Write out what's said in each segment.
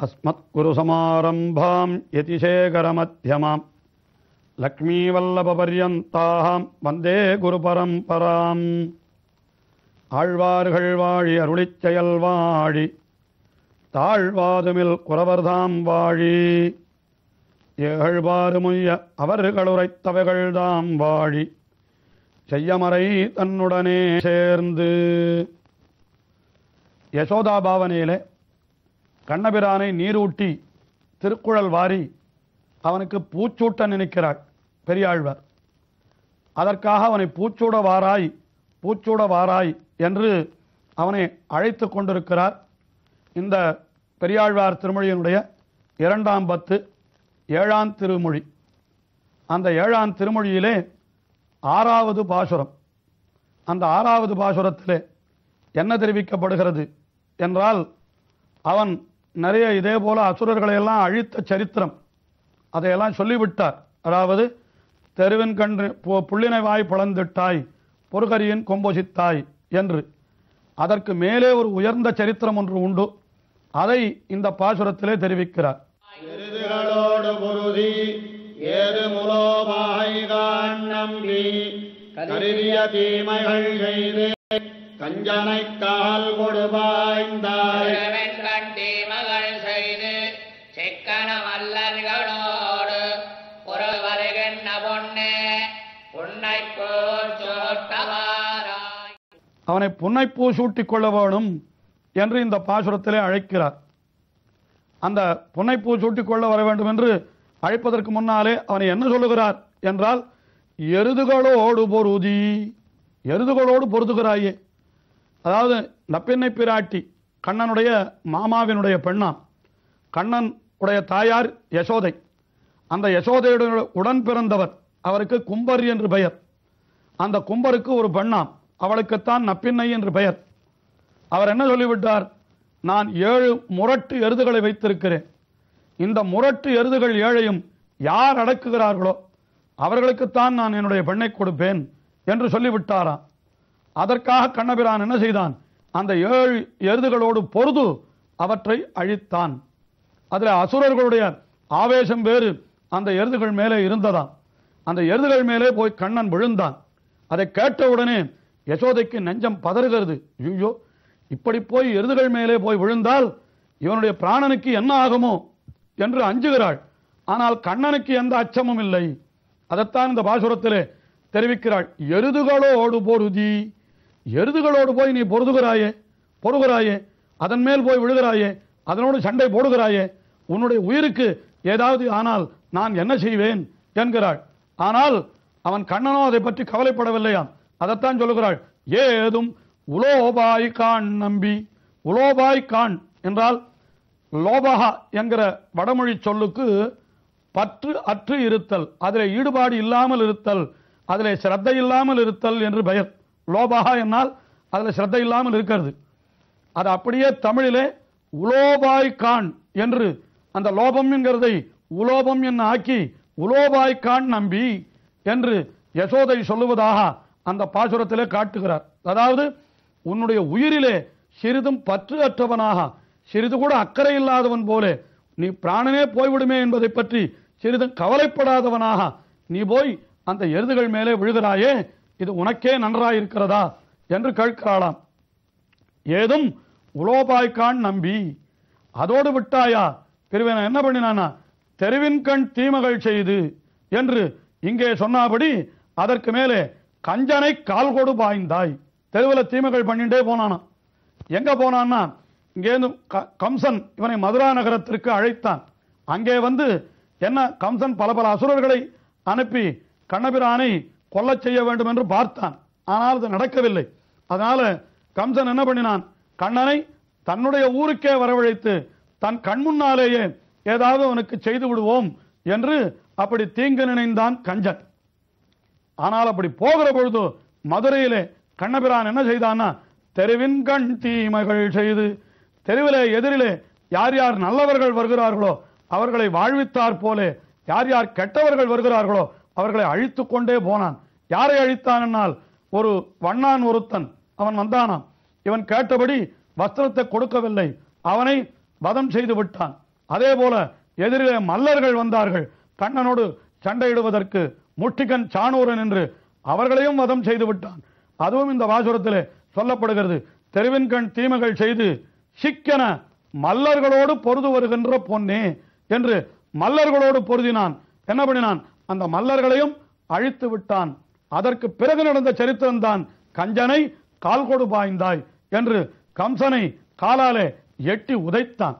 अस्मत्कुरुसमारम्भां यतिशेखरमध्यमाम् லக்ஷ்மீவல்லபபர்யந்தாம் வந்தே குருபரம்பராம் ஆழ்வார்கள் வாழி அருளிச் செயல் வாழி தாழ்வாதுமில் குறவர்தாம் வாழி ஏழ்வாறுமுய்ய அவர்களுரைத்தவைகள்தாம் வாழி செய்யமறை தன்னுடனே சேர்ந்து யசோதா பாவனையிலே கண்ணபிரானை நீரூட்டி திருக்குழல் வாரி அவனுக்கு பூச்சூட்ட நினைக்கிறாள் பெரியாழ்வார். அதற்காக அவனை பூச்சூட வாராய் பூச்சூட வாராய் என்று அவனை அழைத்து கொண்டிருக்கிறார். இந்த பெரியாழ்வார் திருமொழியினுடைய இரண்டாம் பத்து ஏழாம் திருமொழி. அந்த ஏழாம் திருமொழியிலே ஆறாவது பாசுரம். அந்த ஆறாவது பாசுரத்திலே என்ன தெரிவிக்கப்படுகிறது என்றால் அவன் நிறைய இதே போல அசுரர்களை எல்லாம் அழித்த சரித்திரம். அதையெல்லாம் சொல்லிவிட்டார். அதாவது தெருவின் கன்று பு- புள்ளினை வாய் பிளந்திட்டாய் பொறுகரியின் கொம்பொசித்தாய் என்று. அதற்கு மேலே ஒரு உயர்ந்த சரித்திரம் ஒன்று உண்டு. அதை இந்த பாசுரத்திலே தெரிவிக்கிறார். தீமைகள் செய்து கஞ்சனை கால் செய்து சிக்கன மல்லர்களோடு ஒரு வருகின்ற பொண்ணே உன்னை போட்டவாராய் அவனை புன்னைப்பூ சூட்டிக் கொள்ள வேணும் என்று இந்த பாசுரத்திலே அழைக்கிறார். அந்த புன்னைப்பூ சூட்டிக் கொள்ள வர வேண்டும் என்று அழைப்பதற்கு முன்னாலே அவனை என்ன சொல்லுகிறார் என்றால் எருதுகளோடு பொருதி எருதுகளோடு பொருதுகிறாயே. அதாவது நப்பெண்ணை பிராட்டி கண்ணனுடைய மாமாவினுடைய பெண்ணாம் கண்ணன் உடைய தாயார் யசோதை. அந்த யசோதையுடைய உடன் பிறந்தவர் அவருக்கு கும்பர் என்று பெயர். அந்த கும்பருக்கு ஒரு பெண்ணாம் அவளுக்குத்தான் நப்பின்னை என்று பெயர். அவர் என்ன சொல்லிவிட்டார்? நான் ஏழு முரட்டு எருதுகளை வைத்திருக்கிறேன். இந்த முரட்டு எருதுகள் ஏழையும் யார் அடக்குகிறார்களோ அவர்களுக்குத்தான் நான் என்னுடைய பெண்ணை கொடுப்பேன் என்று சொல்லிவிட்டாராம் அதற்காக கண்ணபிரான் என்ன செய்தான்? அந்த ஏழு எருதுகளோடு பொருது அவற்றை அழித்தான். அதில் அசுரர்களுடைய ஆவேசம் வேறு. அந்த எருதுகள் மேலே இருந்ததாம். அந்த எருதுகள் மேலே போய் கண்ணன் விழுந்தான். அதை கேட்டவுடனே யசோதைக்கு நெஞ்சம் பதறுகிறது. ஐயோ இப்படி போய் எருதுகள் மேலே போய் விழுந்தால் இவனுடைய பிராணனுக்கு என்ன ஆகுமோ என்று அஞ்சுகிறாள். ஆனால் கண்ணனுக்கு எந்த அச்சமும் இல்லை. அதைத்தான் இந்த பாசுரத்திலே தெரிவிக்கிறாள். எருதுகளோடு பொருதி. எருதுகளோடு போய் நீ பொருதுகிறாயே பொறுகிறாயே அதன் மேல் போய் விழுகிறாயே அதனோடு சண்டை போடுகிறாயே உன்னுடைய உயிருக்கு ஏதாவது ஆனால் நான் என்ன செய்வேன்? என்கிறாள். ஆனால் அவன் கண்ணனோ அதை பற்றி கவலைப்படவில்லையாம். அதைத்தான் சொல்லுகிறாள். ஏதும் உலோபாய் கான் நம்பி உலோபாய் கான் என்றால் லோபகா என்கிற வடமொழி சொல்லுக்கு பற்று அற்று இருத்தல் அதில் ஈடுபாடு இல்லாமல் இருத்தல் அதில் சிரத்தை இல்லாமல் இருத்தல் என்று பெயர். லோபகா என்னால் அதில் சிரத்தை இல்லாமல் இருக்கிறது. அது அப்படியே தமிழிலே உலோபாய் கான் என்று அந்த லோபம் என்கிறதை உலோபம் என்ன ஆக்கி உலோபாய்க்கான் நம்பி என்று யசோதை சொல்லுவதாக அந்த பாசுரத்திலே காட்டுகிறார். அதாவது உன்னுடைய உயிரிலே சிறிதும் பற்று அற்றவனாக சிறிது கூட அக்கறை இல்லாதவன் போலே நீ பிராணனே போய்விடுமே என்பதை பற்றி சிறிதும் கவலைப்படாதவனாக நீ போய் அந்த எருதுகள் மேலே விழுகிறாயே இது உனக்கே நன்றாயிருக்கிறதா என்று கேட்கிறாளாம். ஏதும் உலோபாய்க்கான் நம்பி அதோடு விட்டாயா பிரிவன் என்ன பண்ணினானா தெருவின் கண் தீமகள் செய்து என்று இங்கே சொன்னபடி அதற்கு மேலே கஞ்சனை கால் கொடு பாய்ந்தாய். தெருவில் தீமைகள் பண்ணிட்டே போனானா. எங்க போனான்னா இங்கேருந்து க- கம்சன் இவனை மதுரா நகரத்திற்கு அழைத்தான். அங்கே வந்து என்ன கம்சன் பல பல அசுரர்களை அனுப்பி கண்ணபிரானை கொல்லச் செய்ய வேண்டும் என்று பார்த்தான். ஆனால் அது நடக்கவில்லை. அதனால கம்சன் என்ன பண்ணினான் கண்ணனை தன்னுடைய ஊருக்கே வரவழைத்து தன் கண் முன்னாலேயே ஏதாவது அவனுக்கு செய்து விடுவோம் என்று அப்படி தீங்கு நினைந்தான் கஞ்சன். ஆனால் அப்படி போகிற பொழுது மதுரையிலே கண்ணபிரான் என்ன செய்தான்னா தெருவின் கண் தீமைகள் செய்து தெருவிலே எதிரிலே யார் யார் நல்லவர்கள் வருகிறார்களோ அவர்களை வாழ்வித்தார் போலே யார் யார் கெட்டவர்கள் வருகிறார்களோ அவர்களை அழித்து கொண்டே போனான். யாரை அழித்தான் என்னால்? ஒரு வண்ணான் ஒருத்தன். அவன் வந்தானாம். இவன் கேட்டபடி வஸ்திரத்தை கொடுக்கவில்லை. அவனை வதம் செய்து விட்டான். அதே போல எதிரிலே மல்லர்கள் வந்தார்கள். கண்ணனோடு சண்டையிடுவதற்கு முட்டிகன் சாணூரன் என்று அவர்களையும் வதம் செய்து விட்டான். அதுவும் இந்த வாசுரத்திலே சொல்லப்படுகிறது. தெருவின் கண் தீமைகள் செய்து சிக்கன மல்லர்களோடு பொருது வருகின்ற பொன்னே என்று மல்லர்களோடு பொருதினான். என்ன பண்ணினான்? அந்த மல்லர்களையும் அழித்து விட்டான். அதற்கு பிறகு நடந்த சரித்திரம்தான் கஞ்சனை கால் கொடு பாய்ந்தாய் என்று கம்சனை காலாலே எட்டி உதைத்தான்.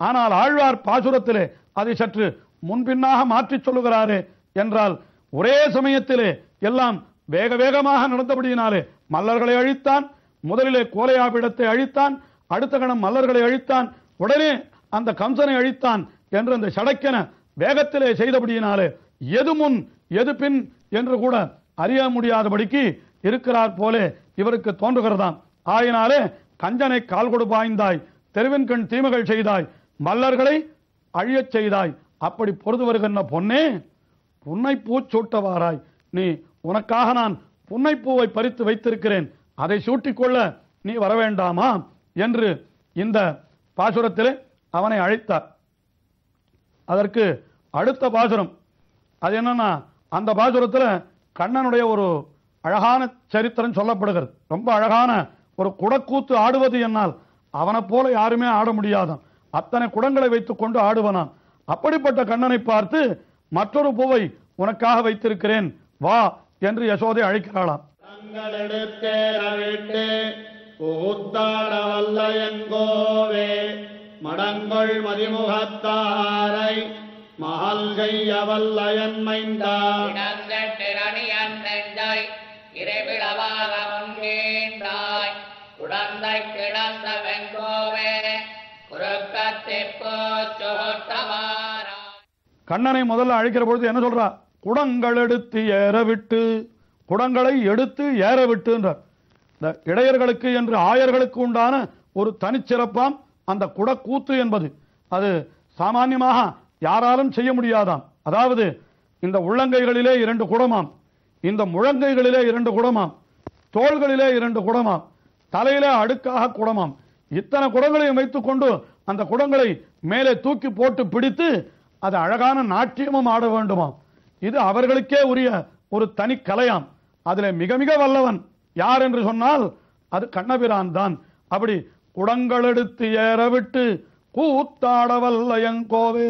ஆனால் ஆழ்வார் பாசுரத்திலே அதை சற்று முன்பின்னாக மாற்றிச் சொல்லுகிறாரே என்றால் ஒரே சமயத்திலே எல்லாம் வேக வேகமாக நடந்தபடியினாலே மல்லர்களை அழித்தான் முதலிலே கோலையாபிடத்தை அழித்தான் அடுத்த கணம் மல்லர்களை அழித்தான் உடனே அந்த கம்சனை அழித்தான் என்று அந்த சடக்கென வேகத்திலே செய்தபடியினாலே எது முன் எது பின் என்று கூட அறிய முடியாதபடிக்கு இருக்கிறார் போலே இவருக்கு தோன்றுகிறதாம். ஆயினாலே கஞ்சனை கால் கொடு பாய்ந்தாய் தெருவின் கண் தீமைகள் செய்தாய் மல்லர்களை அழியச் செய்தாய். அப்படி பொருது வருகின்ற பொன்னே புன்னைப்பூ சூட்டவாராய் நீ உனக்காக நான் புன்னைப்பூவை பறித்து வைத்திருக்கிறேன். அதை சூட்டிக்கொள்ள நீ வர வேண்டாமா என்று இந்த பாசுரத்திலே அவனை அழைத்தார். அதற்கு அடுத்த பாசுரம். அது என்னன்னா அந்த பாசுரத்தில் கண்ணனுடைய ஒரு அழகான சரித்திரம் சொல்லப்படுகிறது. ரொம்ப அழகான ஒரு குடக்கூத்து ஆடுவது என்னால் அவனைப் போல யாருமே ஆட முடியாதாம் அத்தனை குடங்களை வைத்துக் கொண்டு ஆடுவனாம் அப்படிப்பட்ட கண்ணனை பார்த்து மற்றொரு பூவை உனக்காக வைத்திருக்கிறேன். வா என்று யசோதை அழைக்கிறாளாம். மடங்கொள் மதிமுகத்தாரை மகள் செய்ய வல்ல என் மைந்தா. இடங்கட்டிரணியன் நெஞ்சாய் இறைவிழவாக குழந்தை கிடந்த வெங்கோவே கண்ணனை முதல்ல அழைக்கிற பொழுது என்ன சொல்றா? குடங்கள் எடுத்து ஏற விட்டு குடங்களை எடுத்து ஏற விட்டுன்றார் இந்த இடையர்களுக்கு என்று ஆயர்களுக்கு உண்டான ஒரு தனிச்சிறப்பாம் அந்த குடக்கூத்து என்பது. அது சாமான்யமாக யாராலும் செய்ய முடியாதாம். அதாவது இந்த உள்ளங்கைகளிலே இரண்டு குடமாம் இந்த முழங்கைகளிலே இரண்டு குடமாம் தோள்களிலே இரண்டு குடமாம். தலையிலே அடுக்காக குடமாம். இத்தனை குடங்களையும் வைத்துக்கொண்டு அந்த குடங்களை மேலே தூக்கி போட்டு பிடித்து அது அழகான நாட்டியமும் ஆட வேண்டுமாம். இது அவர்களுக்கே உரிய ஒரு தனி கலையாம். அதில் மிக மிக வல்லவன் யார் என்று சொன்னால் அது கண்ணபிரான் தான். அப்படி குடங்களெடுத்து ஏற விட்டு கூத்தாட வல்லயங்கோவே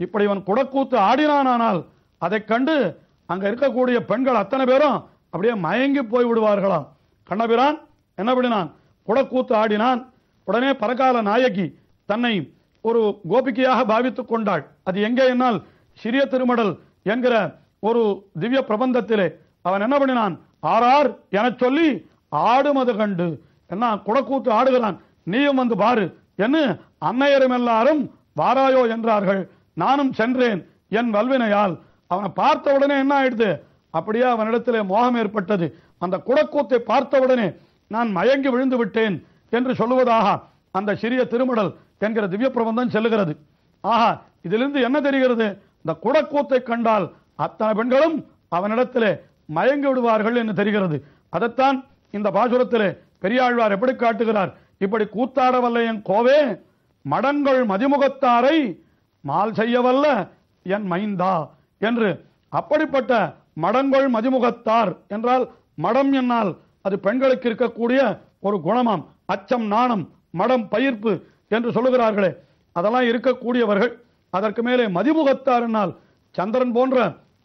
இப்படி இவன் குடக்கூத்து ஆடினானால் அதைக் கண்டு அங்க இருக்கக்கூடிய பெண்கள் அத்தனை பேரும் அப்படியே மயங்கி போய் விடுவார்களாம். கண்ணபிரான் என்ன பண்ணினான்? குடக்கூத்து ஆடினான். உடனே பரகால நாயகி தன்னை ஒரு கோபிகையாக பாவித்துக் கொண்டாள். அது எங்கே என்னால் சிறிய திருமடல் என்கிற ஒரு திவ்ய பிரபந்தத்திலே அவன் என்ன பண்ணினான்? ஆறார் எனச் சொல்லி ஆடுமது கண்டு. என்ன குடக்கூத்து ஆடுகிறான். நீயும் வந்து பாரு. என்ன அன்னையரும் எல்லாரும் வாராயோ என்றார்கள். நானும் சென்றேன் என் வல்வினையால். அவனை பார்த்த உடனே என்ன ஆயிடுது? அப்படியே அவனிடத்திலே மோகம் ஏற்பட்டது. அந்த குடக்கூத்தை பார்த்த உடனே நான் மயங்கி விழுந்து விட்டேன் என்று சொல்லுவதாக அந்த சிறிய திருமடல் என்கிற திவ்ய பிரபந்தம் செல்லுகிறது. ஆஹா இதிலிருந்து என்ன தெரிகிறது? இந்த குடக்கூத்தை கண்டால் அத்தனை பெண்களும் அவனிடத்திலே மயங்கி விடுவார்கள் என்று தெரிகிறது. அதைத்தான் இந்த பாசுரத்திலே பெரியாழ்வார் எப்படி காட்டுகிறார்? இப்படி கூத்தாட வல்ல என் கோவே மடங்கள் மதிமுகத்தாரை மால் செய்யவல்ல என் மைந்தா என்று அப்படிப்பட்ட மடங்கள் மதிமுகத்தார் என்றால் மடம் என்னால் அது பெண்களுக்கு இருக்கக்கூடிய ஒரு குணமாம். அச்சம் நாணம் மடம் பயிர்ப்பு என்று சொல்லுகிறார்களே. அதெல்லாம் இருக்கக்கூடியவர்கள். அதற்கு மேலே மதிமுகத்தாரினால் சந்திரன் போன்ற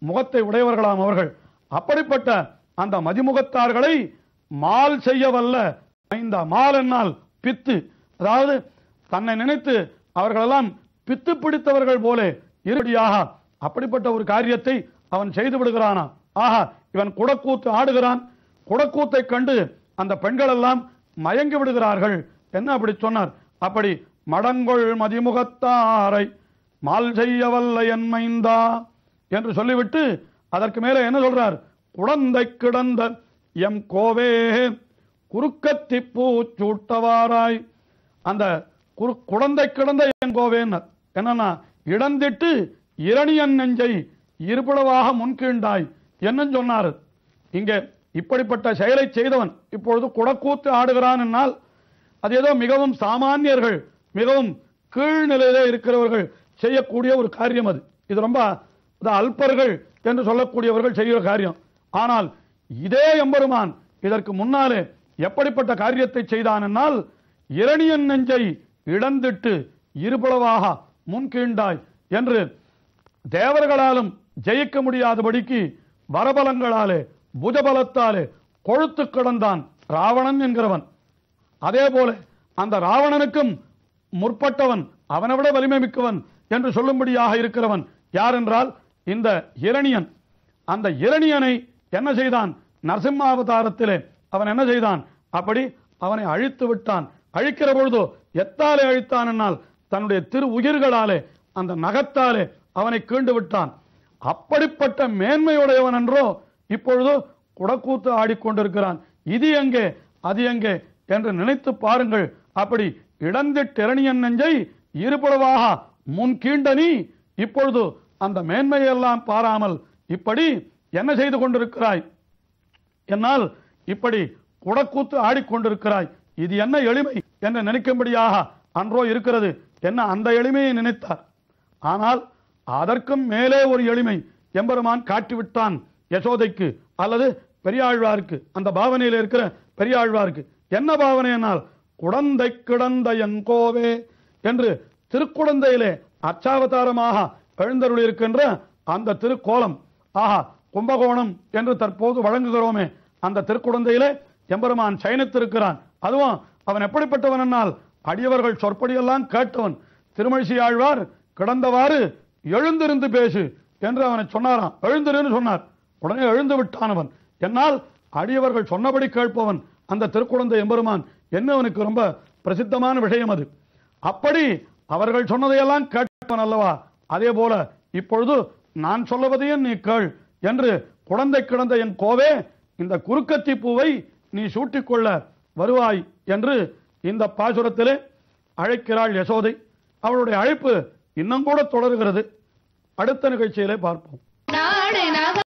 முகத்தை உடையவர்களாம் அவர்கள். அப்படிப்பட்ட அந்த மதிமுகத்தார்களை மால் செய்ய வல்ல இந்த மால் என்னால் பித்து. அதாவது தன்னை நினைத்து அவர்களெல்லாம் பித்து பிடித்தவர்கள் போலே இருபடியாக அப்படிப்பட்ட ஒரு காரியத்தை அவன் செய்து விடுகிறானா? ஆஹா இவன் குடக்கூத்து ஆடுகிறான். குடக்கூத்தை கண்டு அந்த பெண்கள் எல்லாம் மயங்கி விடுகிறார்கள். என்ன அப்படி சொன்னார்? அப்படி மடங்கொள் மதிமுகத்தாரை மால் செய்யவல்ல என் மைந்தா என்று சொல்லிவிட்டு அதற்கு மேலே என்ன சொல்றார்? குழந்தை கிடந்த எம் கோவே குறுக்கத்தி பூச்சூட்டவாராய் அந்த குறு குழந்தை கிடந்த என் கோவேன்னர். என்னன்னா இடந்திட்டு இரணியன் நெஞ்சை இருபுளவாக முன்கீண்டாய் என்னன்னு சொன்னார். இங்கே இப்படிப்பட்ட செயலை செய்தவன் இப்பொழுது குடக்கூத்து ஆடுகிறான் என்னால் அது ஏதோ மிகவும் சாமானியர்கள் மிகவும் கீழ்நிலையிலே இருக்கிறவர்கள் செய்யக்கூடிய ஒரு காரியம் அது. இது ரொம்ப அல்பர்கள் என்று சொல்லக்கூடியவர்கள் செய்கிற காரியம். ஆனால் இதே எம்பெருமான் இதற்கு முன்னாலே எப்படிப்பட்ட காரியத்தை செய்தான் என்னால் இரணியன் நெஞ்சை இழந்திட்டு இருபளவாக முன்கீண்டாய் என்று தேவர்களாலும் ஜெயிக்க முடியாதபடிக்கு வரபலங்களாலே புஜபலத்தாலே கொழுத்து கிடந்தான் ராவணன் என்கிறவன். அதே போல அந்த ராவணனுக்கும் முற்பட்டவன் அவனை விட வலிமை மிக்கவன் என்று சொல்லும்படியாக இருக்கிறவன் யார் என்றால் இந்த இரணியன். அந்த இரணியனை என்ன செய்தான்? நரசிம்மாவதாரத்திலே அவன் என்ன செய்தான்? அப்படி அவனை அழித்து விட்டான். அழிக்கிற பொழுதோ எத்தாலே அழித்தான் என்னால்? தன்னுடைய திரு உயிர்களாலே அந்த நகத்தாலே அவனை கீண்டு விட்டான். அப்படிப்பட்ட மேன்மையுடையவன் என்றோ இப்பொழுது குடக்கூத்து ஆடிக்கொண்டிருக்கிறான். இது எங்கே? அது எங்கே? என்று நினைத்து பாருங்கள். அப்படி இழந்திட்டிரணியன் நெஞ்சை இருபடவாக முன் கீண்டனி இப்பொழுது அந்த மேன்மையெல்லாம் பாராமல் இப்படி என்ன செய்து கொண்டிருக்கிறாய்? என்னால் இப்படி குடக்கூத்து ஆடிக்கொண்டிருக்கிறாய். இது என்ன எளிமை என்று நினைக்கும்படியாக அன்றோ இருக்கிறது. என்ன அந்த எளிமையை நினைத்தார்? ஆனால் அதற்கும் மேலே ஒரு எளிமை. எம்பெருமான் காட்டிவிட்டான். யசோதைக்கு அல்லது பெரியாழ்வாருக்கு அந்த பாவனையில் இருக்கிற பெரியாழ்வாருக்கு என்ன பாவனை என்னால்? குடந்தை கிடந்த எங்கோவே என்று திருக்குடந்தையிலே அச்சாவதாரமாக எழுந்தருள் இருக்கின்ற அந்த திருக்கோலம். ஆஹா கும்பகோணம் என்று தற்போது வழங்குகிறோமே. அந்த திருக்குழந்தையிலே எம்பெருமான் சயனித்திருக்கிறான். அதுவும் அவன் எப்படிப்பட்டவன் என்னால்? அடியவர்கள் சொற்படியெல்லாம் கேட்டவன். திருமழிசி ஆழ்வார் கிடந்தவாறு எழுந்திருந்து பேசு என்று அவனை சொன்னாராம். எழுந்திருன்னு சொன்னார். உடனே எழுந்து விட்டானவன். என்னால் அடியவர்கள் சொன்னபடி கேட்பவன் அந்த திருக்குழந்தை எம்பெருமான். என்னவனுக்கு ரொம்ப பிரசித்தமான விஷயம் அது. அப்படி அவர்கள் சொன்னதையெல்லாம் கேட்பன் அல்லவா? அதே போல இப்பொழுது நான் சொல்லுவதையும் நீ கேள் என்று குழந்தை கிடந்த என் கோவே இந்த குறுக்கத்தி பூவை நீ சூட்டிக்கொள்ள வருவாய் என்று இந்த பாசுரத்திலே அழைக்கிறாள் யசோதை. அவளுடைய அழைப்பு இன்னும் கூட தொடர்கிறது. அடுத்த நிகழ்ச்சியிலே பார்ப்போம்.